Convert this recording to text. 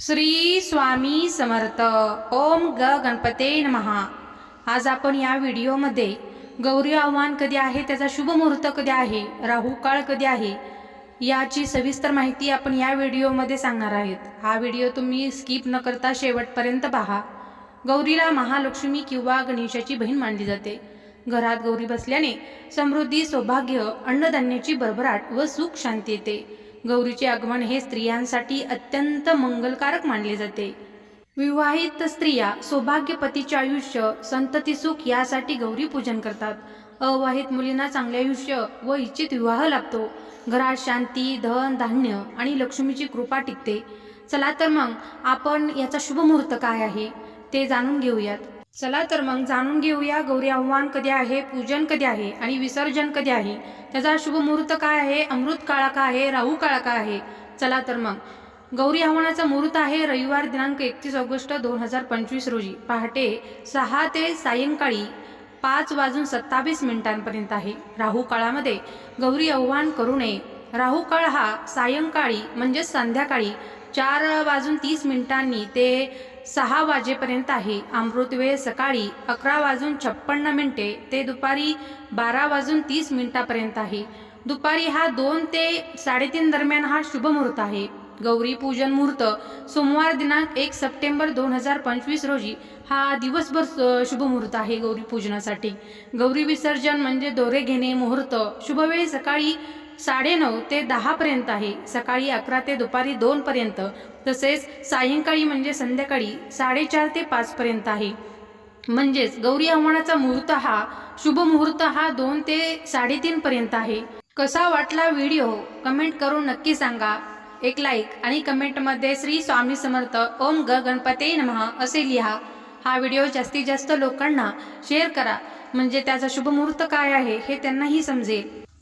श्री स्वामी समर्थ. ओम ग गणपते नमहा आज आपण या व्हिडिओमध्ये गौरी आव्हान कधी आहे त्याचा शुभ मुहूर्त कधी आहे राहू काळ कधी आहे याची सविस्तर माहिती आपण या व्हिडिओमध्ये सांगणार आहेत. हा व्हिडिओ तुम्ही स्किप न करता शेवटपर्यंत पहा. गौरीला महालक्ष्मी किंवा गणेशाची बहीण मानली जाते. घरात गौरी बसल्याने समृद्धी सौभाग्य अन्नधान्याची भरभराट व सुख शांती येते. गौरीचे आगमन हे स्त्रियांसाठी अत्यंत मंगलकारक मानले जाते. विवाहित स्त्रिया सौभाग्यपतीचे आयुष्य संतती सुख यासाठी गौरी पूजन करतात. अवाहित मुलींना चांगले आयुष्य व इच्छित विवाह लाभतो. घरात शांती धन धान्य आणि लक्ष्मीची कृपा टिकते. चला तर मग आपण याचा शुभ मुहूर्त काय आहे ते जाणून घेऊयात. चला तर मग जाणून घेऊया गौरी आव्हान कधी आहे पूजन कधी आहे आणि विसर्जन कधी आहे. त्याचा शुभ मुहूर्त काय आहे अमृत काळा का आहे राहू काळा का आहे? चला तर मग. गौरी आव्हानाचा मुहूर्त आहे रविवार दिनांक एकतीस ऑगस्ट दोन हजार पंचवीस रोजी. पहाटे सहा ते सायंकाळी पाच वाजून सत्तावीस मिनिटांपर्यंत आहे. राहू काळामध्ये गौरी आव्हान करू नये. राहू काळ हा सायंकाळी म्हणजेच संध्याकाळी चार वाजून तीस मिनिटांनी ते सहा वाजेपर्यंत आहे. अमृत वेळ सकाळी अकरा वाजून छप्पन्न मिनिटे ते दुपारी बारा वाजून तीस मिनिटापर्यंत आहे. दुपारी हा दोन ते साडेतीन दरम्यान हा शुभ मुहूर्त आहे. गौरी पूजन मुहूर्त सोमवार दिनांक एक सप्टेंबर दोन हजार पंचवीस रोजी हा दिवसभर शुभ मुहूर्त आहे गौरी पूजनासाठी. गौरी विसर्जन म्हणजे दोरे घेणे मुहूर्त. शुभवेळी सकाळी साडेनऊ ते दहापर्यंत आहे. सकाळी अकरा ते दुपारी दोनपर्यंत तसेच सायंकाळी म्हणजे संध्याकाळी साडेचार ते पाचपर्यंत आहे. म्हणजेच गौरी आव्हानाचा मुहूर्त हा शुभ मुहूर्त हा दोन ते साडेतीनपर्यंत आहे. कसा वाटला व्हिडिओ? कमेंट करून नक्की सांगा. एक लाईक आणि कमेंटमध्ये श्री स्वामी समर्थ ओम ग गणपते नमः असे लिहा. हा व्हिडिओ जास्तीत जास्त लोकांना शेअर करा. म्हणजे त्याचा शुभ मुहूर्त काय आहे हे त्यांनाही समजेल.